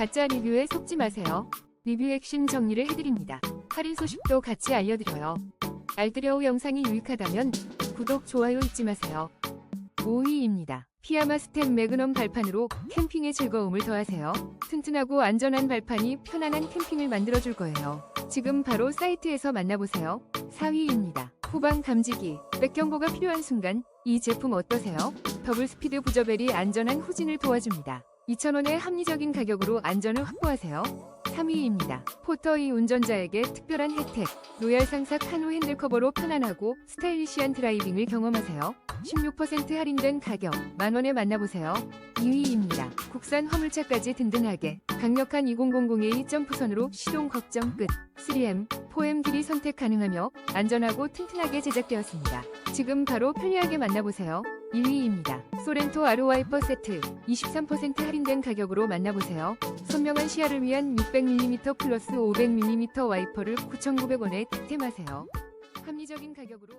가짜 리뷰에 속지 마세요. 리뷰 핵심 정리를 해드립니다. 할인 소식도 같이 알려드려요. 알뜰여우 영상이 유익하다면 구독, 좋아요 잊지 마세요. 5위입니다. 피아마 스텝 매그넘 발판으로 캠핑의 즐거움을 더하세요. 튼튼하고 안전한 발판이 편안한 캠핑을 만들어줄 거예요. 지금 바로 사이트에서 만나보세요. 4위입니다. 후방 감지기. 백경고가 필요한 순간 이 제품 어떠세요? 더블 스피드 부저벨이 안전한 후진을 도와줍니다. 2,000원의 합리적인 가격으로 안전을 확보하세요. 3위입니다. 포터이 운전자에게 특별한 혜택. 로얄 상사 카노 핸들 커버로 편안하고 스타일리시한 드라이빙을 경험하세요. 16% 할인된 가격, 만원에 만나보세요. 2위입니다. 국산 화물차까지 든든하게 강력한 2000A 점프선으로 시동 걱정 끝. 3M, 4M 길이 선택 가능하며 안전하고 튼튼하게 제작되었습니다. 지금 바로 편리하게 만나보세요. 2위입니다. 소렌토 아로 와이퍼 세트 23% 할인된 가격으로 만나보세요. 선명한 시야를 위한 600mm 플러스 500mm 와이퍼를 9,900원에 득템하세요. 합리적인 가격으로